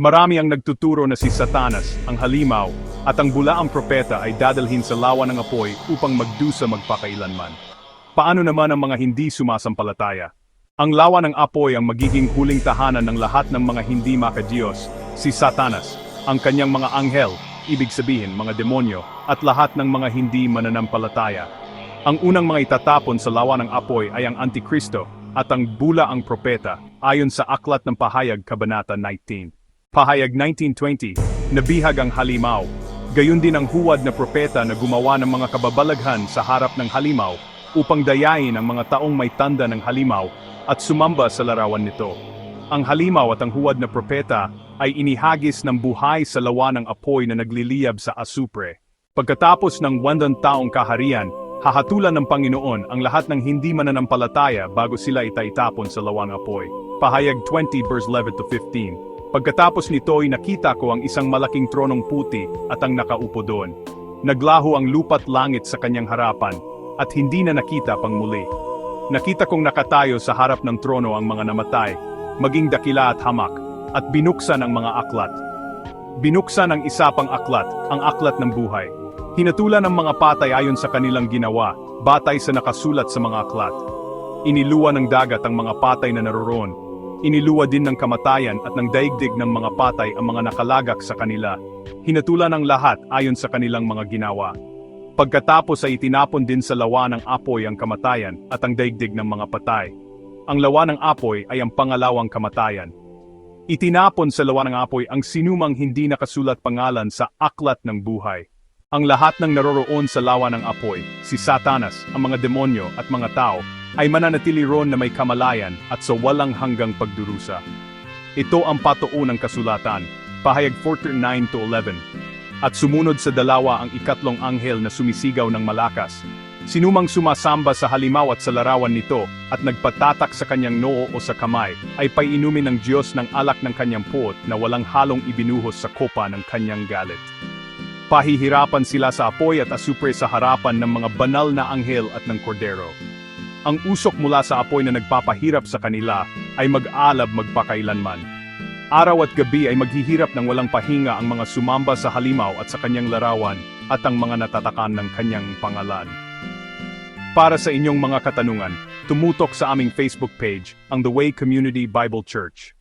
Marami ang nagtuturo na si Satanas, ang halimaw, at ang bulaang propeta ay dadalhin sa lawa ng apoy upang magdusa magpakailanman. Paano naman ang mga hindi sumasampalataya? Ang lawa ng apoy ang magiging huling tahanan ng lahat ng mga hindi makadiyos, si Satanas, ang kanyang mga anghel, ibig sabihin mga demonyo, at lahat ng mga hindi mananampalataya. Ang unang mga itatapon sa lawa ng apoy ay ang Antikristo at ang bula ang propeta ayon sa Aklat ng Pahayag Kabanata 19. Pahayag 1920, nabihag ang halimaw. Gayon din ang huwad na propeta na gumawa ng mga kababalaghan sa harap ng halimaw upang dayain ang mga taong may tanda ng halimaw at sumamba sa larawan nito. Ang halimaw at ang huwad na propeta ay inihagis ng buhay sa lawa ng apoy na nagliliyab sa asupre. Pagkatapos ng wandang taong kaharian, hahatulan ng Panginoon ang lahat ng hindi mananampalataya bago sila itaitapon sa lawang apoy. Pahayag 20 verse 11 to 15. Pagkatapos nito ay nakita ko ang isang malaking tronong puti at ang nakaupo doon. Naglaho ang lupa't langit sa kanyang harapan, at hindi na nakita pang muli. Nakita kong nakatayo sa harap ng trono ang mga namatay, maging dakila at hamak, at binuksan ang mga aklat. Binuksan ang isa pang aklat, ang aklat ng buhay. Hinatulan ang mga patay ayon sa kanilang ginawa, batay sa nakasulat sa mga aklat. Iniluwa ng dagat ang mga patay na naroroon. Iniluwa din ng kamatayan at ng daigdig ng mga patay ang mga nakalagak sa kanila. Hinatulan ang lahat ayon sa kanilang mga ginawa. Pagkatapos ay itinapon din sa lawa ng apoy ang kamatayan at ang daigdig ng mga patay. Ang lawa ng apoy ay ang pangalawang kamatayan. Itinapon sa lawa ng apoy ang sinumang hindi nakasulat pangalan sa aklat ng buhay. Ang lahat ng naroroon sa lawa ng apoy, si Satanas, ang mga demonyo at mga tao, ay mananatili roon na may kamalayan at sa walang hanggang pagdurusa. Ito ang patuon ng kasulatan, pahayag 49 to 11. At sumunod sa dalawa ang ikatlong anghel na sumisigaw ng malakas. Sinumang sumasamba sa halimaw at sa larawan nito at nagpatatak sa kanyang noo o sa kamay ay painumin ng Diyos ng alak ng kanyang puot na walang halong ibinuhos sa kopa ng kanyang galit. Pahihirapan sila sa apoy at asupre sa harapan ng mga banal na anghel at ng kordero. Ang usok mula sa apoy na nagpapahirap sa kanila ay mag-alab magpakailanman. Araw at gabi ay maghihirap ng walang pahinga ang mga sumamba sa halimaw at sa kanyang larawan at ang mga natatakan ng kanyang pangalan. Para sa inyong mga katanungan, tumutok sa aming Facebook page, ang The Way Community Bible Church.